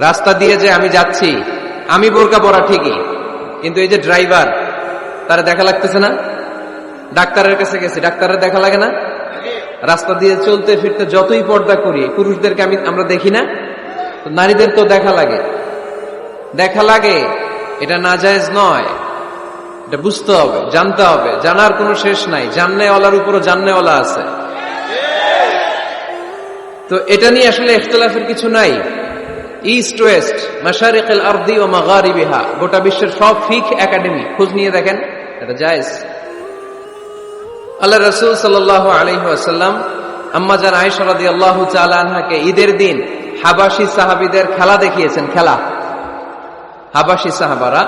রাস্তা দিয়ে যে আমি যাচ্ছি, আমি বোরকা পরা ঠিকই, কিন্তু এই যে ড্রাইভার, তারা দেখা লাগতেছে না? ডাক্তারের কাছে গেছি, ডাক্তারের দেখা লাগে না? রাস্তা দিয়ে চলতে ফিরতে যতই পর্দা করি, পুরুষদেরকে আমি আমরা দেখি না? নারীদের তো দেখা লাগে। দেখা লাগে, এটা নাজায়েজ নয়। এটা বুঝতে হবে, জানতে হবে। জানার কোনো শেষ নাই। জাননেওয়ালার উপরও জাননেওয়ালা আছে। তো এটা নিয়ে আসলে ইখতলাফের কিছু নাই। ইস্ট ওয়েস্ট মাশারিক আল আরদি ও মাগারিবিহা গোটা বিশ্বের সব ফিক একাডেমি খোঁজ নিয়ে দেখেন, এটা জায়েজ। আল্লাহ রসুল সাল্লাহ আলহি আসাল্লাম আম্মাজান আয়েশা রাদিয়াল্লাহু তাআলা আনহাকে ঈদের দিন হাবাসি সাহাবীদের খেলা দেখিয়েছেন, খেলা। হাবাসি সাহাবারা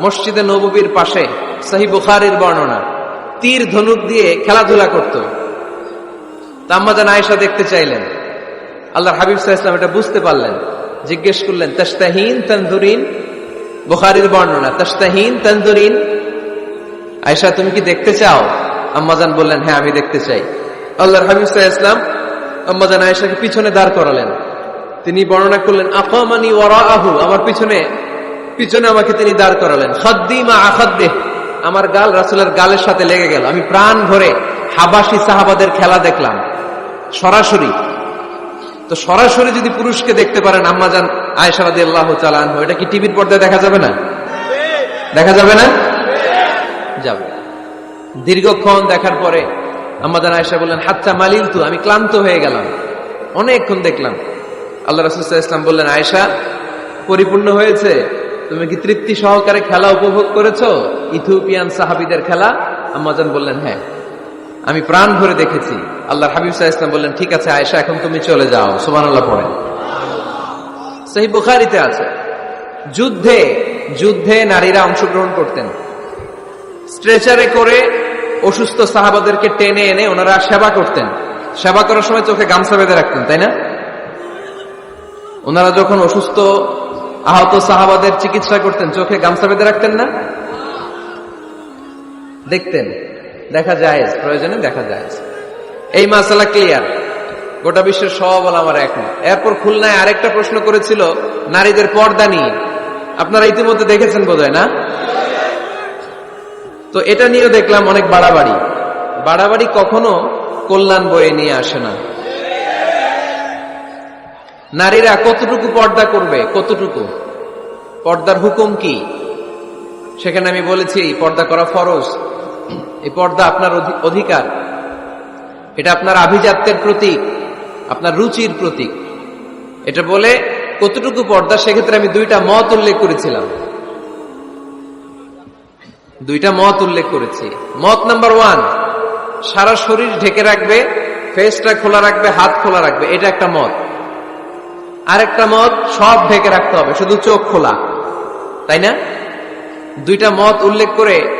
মসজিদে নববীর পাশে সাহি বুখারির বর্ণনা, তীর ধনুক দিয়ে খেলাধুলা করত। তাম্মাজান আয়েশা দেখতে চাইলেন। আল্লাহ হাবিব সাহা ইসলাম এটা বুঝতে পারলেন। জিজ্ঞেস করলেন, তাস্তাহিন তন্দুরিন বুখারির বর্ণনা, তাস্তাহিন তন্দুরিন আয়েশা, তুমি কি দেখতে চাও? আম্মাজান বললেন হ্যাঁ আমি দেখতে চাই। আল্লাহর সাহা ইসলাম আম্মাজান আয়েশাকে পিছনে দাঁড় করালেন। তিনি বর্ণনা করলেন, আকামানি ওরা আহু আমার পিছনে পিছনে আমাকে তিনি দাঁড় করালেন। খাদ্দিমা আখাদ্দে। আমার গাল রাসুলের গালের সাথে লেগে গেল। আমি প্রাণ ভরে হাবাসি সাহাবাদের খেলা দেখলাম। সরাসরি তো সরাসরি যদি পুরুষকে দেখতে পারেন আম্মাজান আয়সারাদি আল্লাহ চালান এটা কি টিভির পর্দায় দেখা যাবে না? দেখা যাবে না? যাবে। দীর্ঘক্ষণ দেখার পরে আম্মাজান আয়সা বললেন হাতটা মালিল তু আমি ক্লান্ত হয়ে গেলাম। অনেকক্ষণ দেখলাম। আল্লাহ রসুল ইসলাম বললেন আয়সা পরিপূর্ণ হয়েছে? তুমি কি তৃপ্তি সহকারে খেলা উপভোগ করেছ? ইথিওপিয়ান সাহাবিদের খেলা? আম্মাজান বললেন হ্যাঁ। আমি প্রাণ ভরে দেখেছি। আল্লাহ হাবিব সাহা ইসলাম বললেন, ঠিক আছে আয়সা এখন তুমি চলে যাও। সোমান আল্লাহ পড়ে। সেই বুখারিতে আছে, যুদ্ধে যুদ্ধে নারীরা অংশগ্রহণ করতেন। স্ট্রেচারে করে অসুস্থ সাহাবাদেরকে টেনে এনে ওনারা সেবা করতেন। সেবা করার সময় চোখে গামছা বেঁধে রাখতেন, তাই না? ওনারা যখন অসুস্থ, আহত সাহাবাদের চিকিৎসা করতেন, চোখে গামছা বেঁধে রাখতেন না? দেখতেন। দেখা যায়, প্রয়োজনে দেখা যায়। এই মাসালা ক্লিয়ার গোটা বিশ্বের সব আমার এখন এরপর খুলনায় আরেকটা প্রশ্ন করেছিল নারীদের পর্দা নিয়ে। আপনারা ইতিমধ্যে দেখেছেন বোধ না? তো এটা নিয়েও দেখলাম অনেক বাড়াবাড়ি। বাড়াবাড়ি কখনো কল্যাণ বয়ে নিয়ে আসে না। নারীরা কতটুকু পর্দা করবে? কতটুকু? পর্দার হুকুম কি? সেখানে আমি বলেছি, পর্দা করা ফরজ। এই পর্দা আপনার অধিকার। এটা আপনার আভিজাত্যের প্রতীক, আপনার রুচির প্রতীক। এটা বলে কতটুকু পর্দা, সেক্ষেত্রে আমি দুইটা মত উল্লেখ করেছিলাম। দুইটা মত উল্লেখ করেছি। মত নাম্বার ওয়ান, সারা শরীর ঢেকে রাখবে ফেসটা খোলা রাখবে, হাত খোলা রাখবে, এটা একটা মত। আরেকটা মত, সব ঢেকে রাখতে হবে, শুধু চোখ খোলা। তাই না? দুইটা মত উল্লেখ করে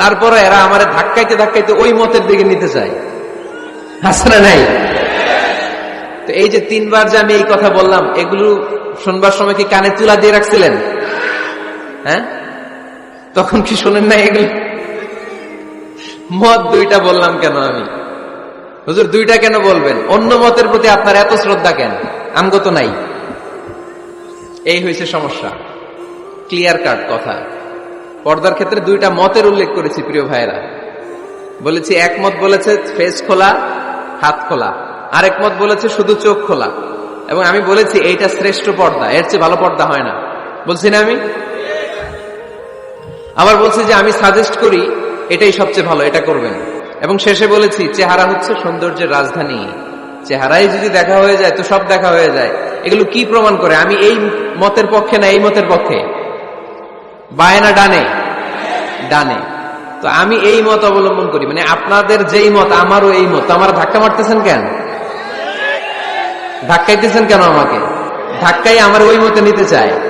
তারপরে এরা আমার ধাক্কাইতে ধাক্কাইতে ওই মতের দিকে নিতে চায়। হাসনা নাই? তো এই যে তিনবার যে আমি এই কথা বললাম, এগুলো শুনবার সময় কি কানে তুলা দিয়ে রাখছিলেন? হ্যাঁ? তখন কি শোনেন না এগুলো? মত দুইটা বললাম কেন আমি? হুজুর, দুইটা কেন বলবেন? অন্য মতের প্রতি আপনার এত শ্রদ্ধা কেন? আমগত নাই। এই হয়েছে সমস্যা। ক্লিয়ার কাট কথা। পর্দার ক্ষেত্রে দুইটা মতের উল্লেখ করেছি, প্রিয় ভাইরা বলেছি, এক মত বলেছে ফেস খোলা, হাত খোলা। আরেক মত বলেছে শুধু চোখ খোলা। এবং আমি বলেছি, এইটা শ্রেষ্ঠ পর্দা, এর চেয়ে ভালো পর্দা হয় না। বলছি না আমি? আবার বলছি যে আমি সাজেস্ট করি, এটাই সবচেয়ে ভালো, এটা করবেন। এবং শেষে বলেছি, চেহারা হচ্ছে সৌন্দর্যের রাজধানী। চেহারাই যদি দেখা হয়ে যায়, তো সব দেখা হয়ে যায়। এগুলো কি প্রমাণ করে? আমি এই মতের পক্ষে না এই মতের পক্ষে? বায় না ডানে? ডানে। তো আমি এই মত অবলম্বন করি। মানে আপনাদের যেই মত, আমারও এই মত। আমার ধাক্কা মারতেছেন কেন? ধাক্কাইতেছেন কেন আমাকে? ধাক্কাই আমার ওই মতে নিতে চায়।